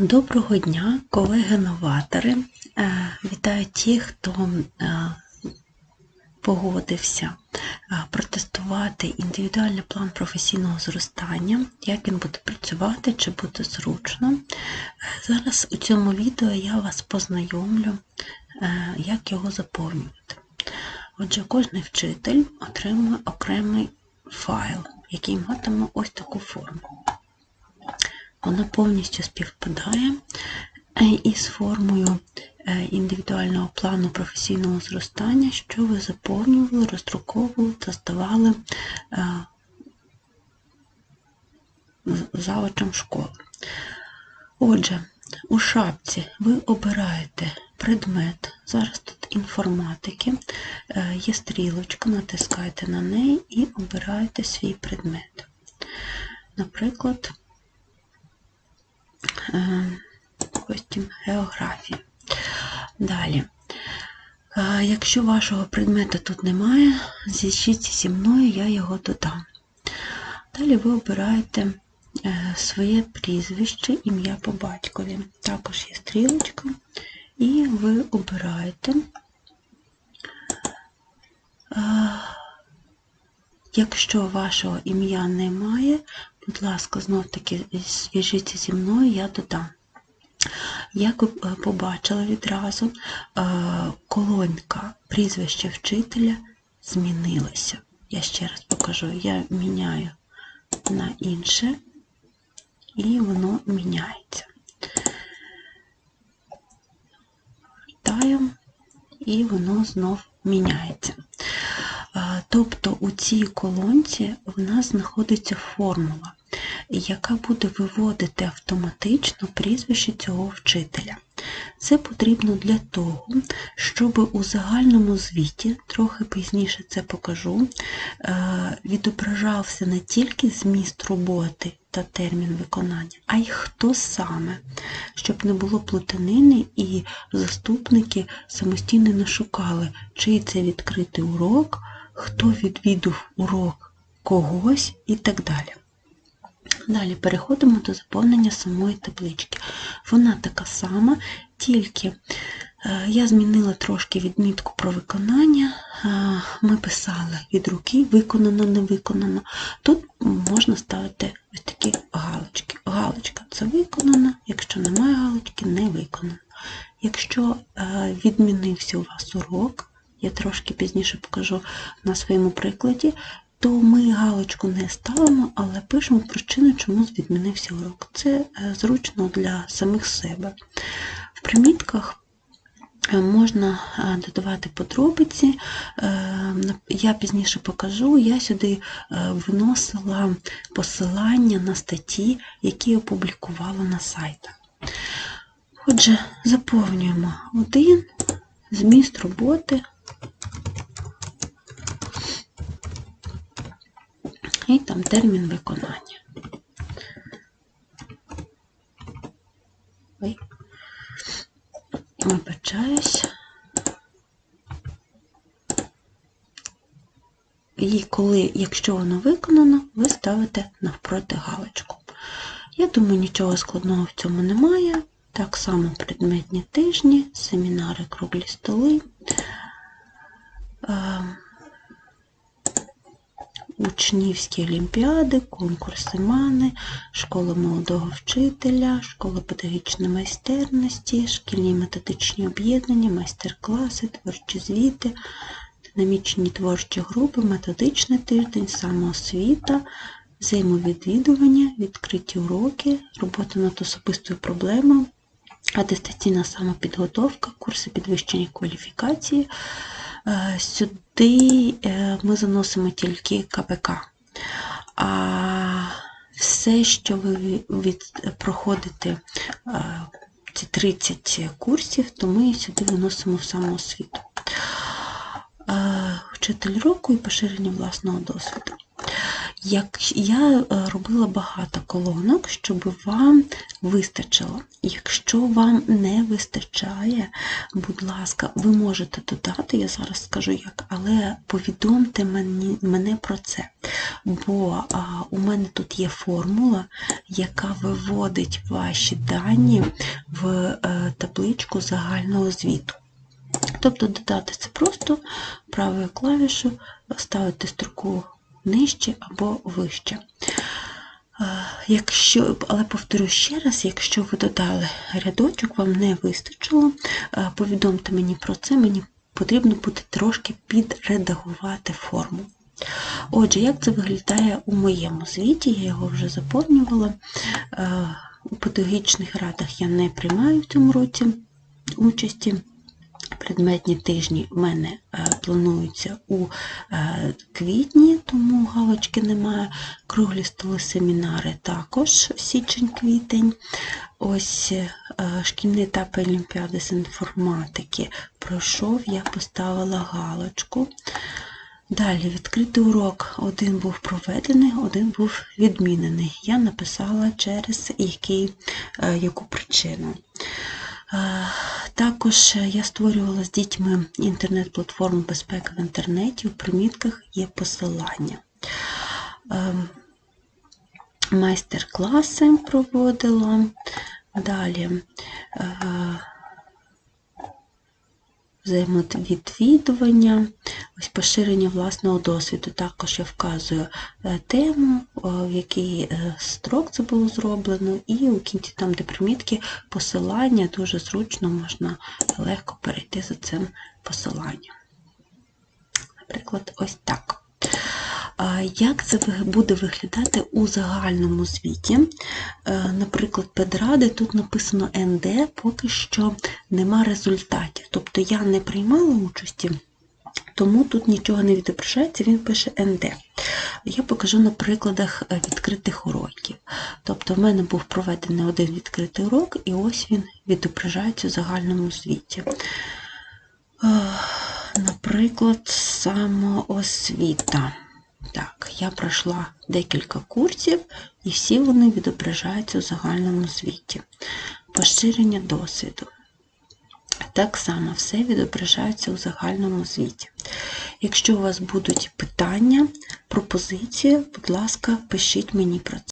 Доброго дня, колеги-новатори. Е, Вітаю ті, хто е, погодився е, протестувати індивідуальний план професійного зростання, як він буде працювати, чи буде зручно. Зараз у цьому відео я вас познайомлю, як його заповнювати. Отже, кожен вчитель отримує окремий файл, який матиме ось таку форму. Вона повністю співпадає е, із формою е, індивідуального плану професійного зростання, що ви заповнювали, роздруковували та здавали е, з- завучем школи. Отже, у шапці ви обираєте предмет, зараз тут інформатики, є стрілочка, натискаєте на неї і обираєте свій предмет. Наприклад, е, допустим, географія. Далі. Е, Якщо вашого предмета тут немає, зв'яжіться зі мною, я його додам. Далі ви обираєте е, своє прізвище, ім'я по батькові. Також є стрілочка, і ви обираєте. Якщо вашого ім'я немає, будь ласка, знов-таки зв'яжіться зі мною, я додам. Як ви е, побачили відразу, е, колонка прізвища вчителя змінилася. Я ще раз покажу, я міняю на інше, і воно міняється. Вертаємо, і воно знов міняється. Тобто у цій колонці в нас знаходиться формула, яка буде виводити автоматично прізвище цього вчителя. Це потрібно для того, щоб у загальному звіті, трохи пізніше це покажу, е, відображався не тільки зміст роботи та термін виконання, а й хто саме, щоб не було плутанини і заступники самостійно не шукали, чий це відкритий урок, хто відвідав урок когось і так далі. Далі переходимо до заповнення самої таблички. Вона така сама, тільки е, я змінила трошки відмітку про виконання. Е, Ми писали від руки, виконано, не виконано. Тут можна ставити ось такі галочки. Галочка це виконано, якщо немає галочки, не виконано. Якщо е, відмінився у вас урок, я трошки пізніше покажу на своєму прикладі, то ми галочку не ставимо, але пишемо причину, чому відмінився урок. Це е, зручно для самих себе. В примітках е, можна е, додавати подробиці. Я пізніше покажу, я сюди вносила посилання на статті, які опублікувала на сайтах. Отже, заповнюємо один зміст роботи. І там термін виконання. Ой. Вибачаюсь. І коли, якщо воно виконано, ви ставите навпроти галочку. Я думаю, нічого складного в цьому немає. Так само предметні тижні, семінари, круглі столи. Учнівські олімпіади, конкурси МАНи, школа молодого вчителя, школа педагогічної майстерності, шкільні методичні об'єднання, майстер-класи, творчі звіти, динамічні творчі групи, методичний тиждень, самоосвіта, взаємовідвідування, відкриті уроки, робота над особистою проблемою, атестаційна самопідготовка, курси підвищення кваліфікації. Е, Сюди е, ми заносимо тільки КПК. А все, що ви від, проходите е, ці 30 курсів, то ми сюди виносимо в. Е, Вчитель року і поширення власного досвіду. Як я е, робила багато колонок, щоб вам вистачило. Якщо вам не вистачає, будь ласка, ви можете додати, я зараз скажу як, але повідомте мені, мене про це. бо а, у мене тут є формула, яка виводить ваші дані в е, табличку загального звіту. Тобто додати це просто правою клавішою ставити строку нижче або вище. Е, Якщо, але повторю ще раз, якщо ви додали рядочок, вам не вистачило, е, повідомте мені про це, мені потрібно буде трошки підредагувати форму. Отже, як це виглядає у моєму звіті, я його вже заповнювала. Е, У педагогічних радах я не приймаю в цьому році участі. Предметні тижні в мене е, плануються у е, квітні, тому галочки немає. Круглі столи семінари також січень-квітень. Ось е, шкільний етап Олімпіади з інформатики пройшов, я поставила галочку. Далі відкритий урок. Один був проведений, один був відмінений. Я написала через який, яку причину. Е, Також я створювала з дітьми інтернет-платформу безпеки в інтернеті. У примітках є посилання. Е, Майстер-класи проводила. Далі е, взаємовідвідування, ось поширення власного досвіду. Також я вказую е, тему, е, в який е, строк це було зроблено, і у кінці, там, де примітки, посилання, дуже зручно можна легко перейти за цим посиланням. Наприклад, ось так. Як це буде виглядати у загальному звіті? Наприклад, педради, тут написано НД, поки що нема результатів. Тобто я не приймала участі, тому тут нічого не відображається, він пише НД. Я покажу на прикладах е, відкритих уроків. Тобто в мене був проведений один відкритий урок, і ось він відображається у загальному звіті. Е, Наприклад, самоосвіта. Так, я пройшла декілька курсів, і всі вони відображаються у загальному звіті. Поширення досвіду. Так само все відображається у загальному звіті. Якщо у вас будуть питання, пропозиції, будь ласка, пишіть мені про це.